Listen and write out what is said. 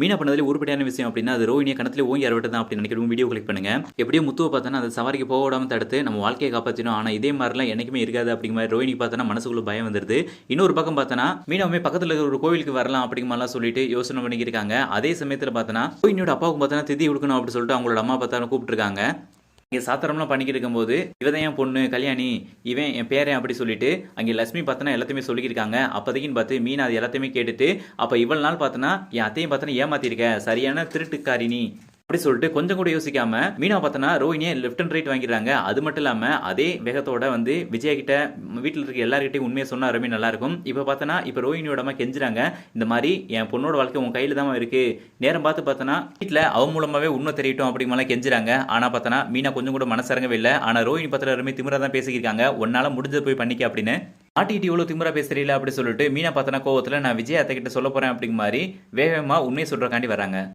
மீனா பண்ணதுல உருப்படியான விஷயம் அப்படின்னா அது ரோஹினியை கணத்துல ஓங்கி அறுவட்டு தான் அப்படின்னு நினைக்கிறோம் வீடியோ கிளிக் பண்ணுங்க. எப்படியோ முத்துவை பார்த்தோன்னா அந்த சவாரிக்கு போக விடாம தடுத்து நம்ம வாழ்க்கையை காப்பாற்றணும் ஆனால் இதே மாதிரிலாம் என்னைக்குமே இருக்காது அப்படிங்கிற மாதிரி ரோஹினி பார்த்தோன்னா மனசுக்குள்ள பயம் வந்துருது. இன்னொரு பக்கம் பார்த்தோன்னா மீனாவுமே பக்கத்தில் இருக்கிற ஒரு கோவிலுக்கு வரலாம் அப்படிங்கிற சொல்லிட்டு யோசனை பண்ணிக்கிருக்காங்க அதே சமயத்தில் பார்த்தோன்னா ரோஹினியோட அப்பாவுக்கு பார்த்தோன்னா திதி கொடுக்கணும் அப்படின்னு சொல்லிட்டு அவங்களோட அம்மா பார்த்தாலும் கூப்பிட்டுருக்காங்க. இங்கே சாத்திரம்லாம் பண்ணிக்கிட்டு இருக்கும்போது இவதான் என் பொண்ணு கல்யாணி இவன் என் பேரன் அப்படி சொல்லிட்டு அங்கே லட்சுமி பார்த்தனா எல்லாத்தையுமே சொல்லியிருக்காங்க அப்போதைக்குன்னு பார்த்து மீனா அது எல்லாத்தையுமே கேட்டுட்டு அப்போ இவ்வளோ நாள் பார்த்தனா என் அத்தையும் பார்த்தனா ஏமாத்திருக்க சரியான திருட்டுக்காரினி அப்படி சொல்லிட்டு கொஞ்சம் கூட யோசிக்காம மீனா பார்த்தனா ரோஹினியை லெஃப்ட் அண்ட் ரைட் வாங்கிடுறாங்க. அது மட்டும் இல்லாம அதே வேகத்தோட வந்து விஜயா கிட்ட வீட்டில் இருக்க எல்லார்கிட்டையும் உண்மையை சொன்னா ரொம்ப நல்லா இருக்கும் இப்போ பார்த்தனா இப்போ ரோஹினியோட அம்மா கெஞ்சுறாங்க. இந்த மாதிரி என் பொண்ணோட வாழ்க்கை உன் கையில தான் இருக்கு. நேரம் பார்த்து பார்த்தனா வீட்டில் அவன் மூலமாவே உண்மை தெரியட்டும் அப்படி கெஞ்சுறாங்க. ஆனா பார்த்தனா மீனா கொஞ்சம் கூட மனசரங்கவே இல்லை. ஆனா ரோஹினி பத்திர ரொம்ப திமிரா தான் பேசிக்கிருக்காங்க. உன்னால முடிஞ்சது போய் பண்ணிக்க அப்படின்னு. ஆட்டிட்டு இவ்வளோ திமிரா பேசுறீல அப்படி சொல்லிட்டு மீனா பார்த்தனா கோவத்தில் நான் விஜய் அத்தை கிட்ட சொல்ல போகிறேன் அப்படிங்க மாதிரி வேகமாக உண்மையை சொல்கிறக்காண்டி வராங்க.